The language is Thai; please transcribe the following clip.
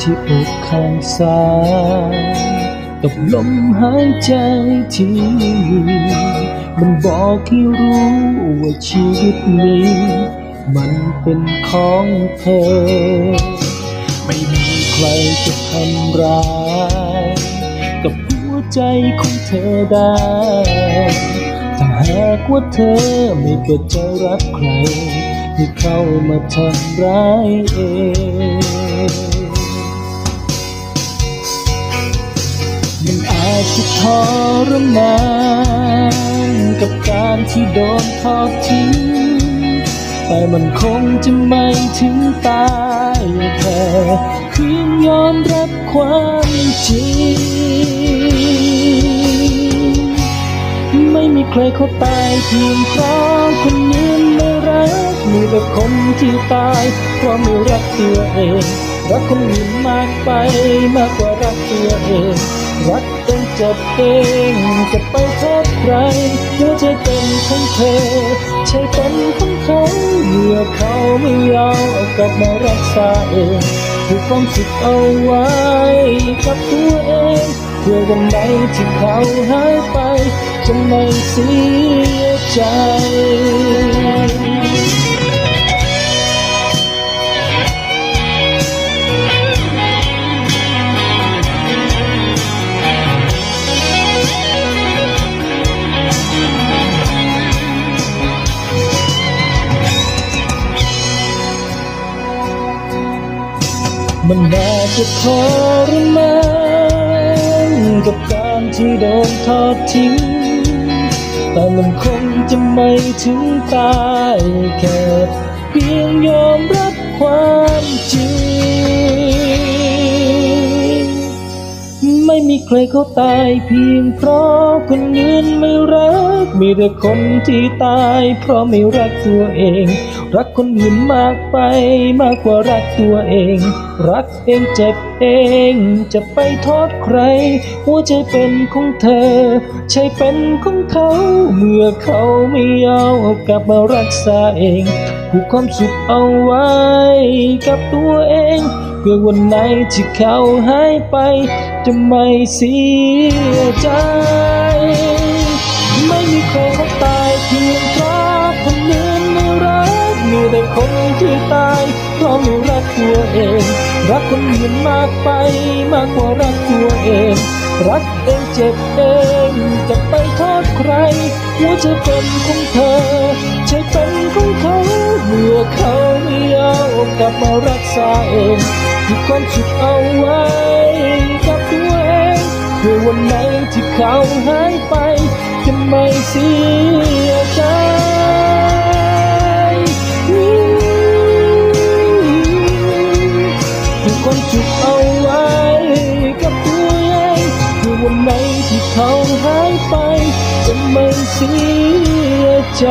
ที่อกข้างซ้ายตกลมหายใจที่มันบอกให้รู้ว่าชีวิตนี้ มันเป็นของเธอ ไม่มีใครจะทำร้ายกับหัวใจของเธอได้ถ้าหากว่าเธอไม่เปิดใจรักใครให้เข้ามาทำร้ายเอง มันอาจจะทรมานกับการที่โดนทอดทิ้ง แต่มันคงจะไม่ถึงตายแค่เพียงยอมรับความจริง ไม่มีใครเขาตายเพียงเพราะคนอื่นไม่รัก มีแต่คนที่ตายเพราะไม่รักตัวเองรักคนอื่นมากไปมากกว่ารักตัวเอง รักเองจบเองจะไปโทษใครหัวใจเป็นของเธอ ใช่เป็นของเขาเมื่อเขาไม่ยอมเอากลับมารักษาเองผูกความสุขเอาไว้กับตัวเองเพื่อวันไหนที่เขาหายไปจะไม่เสียใจ มันน่าจะทรมานกับการที่โดนทอดทิ้ง แต่มันคงจะไม่ถึงตายแค่เพียงยอมรับ ใครเขาตายเพียงเพราะคนอื่นไม่รัก มีแต่คนที่ตายเพราะไม่รักตัวเอง รักคนอื่นมากไปมากกว่ารักตัวเอง รักเองเจ็บเอง จะไปโทษใคร หัวใจเป็นของเธอ ใช่เป็นของเขา เมื่อเขาไม่เอากลับมารักษาเอง ผูกความสุขเอาไว้ กับตัวเอง เพื่อวันไหนที่เขาหายไป จะไม่เสียใจ ไม่มีใครเขาตายเพียงเพราะคนอื่นไม่รักมีแต่คนที่ตายเพราะไม่รักตัวเอง รักคนอื่นมากไปมากกว่ารักตัวเอง รักเองเจ็บเองจะไปโทษใครหัวใจเป็นของเธอใช่เป็นของเขาเมื่อเขาไม่เอากลับมารักษาเองมีความสุขเอาไว้กับตัวเองเพื่อวันไหนที่เขาหายไปจะไม่เสียใจมีความสุขเอา เขาหายไปจะไม่เสียใจ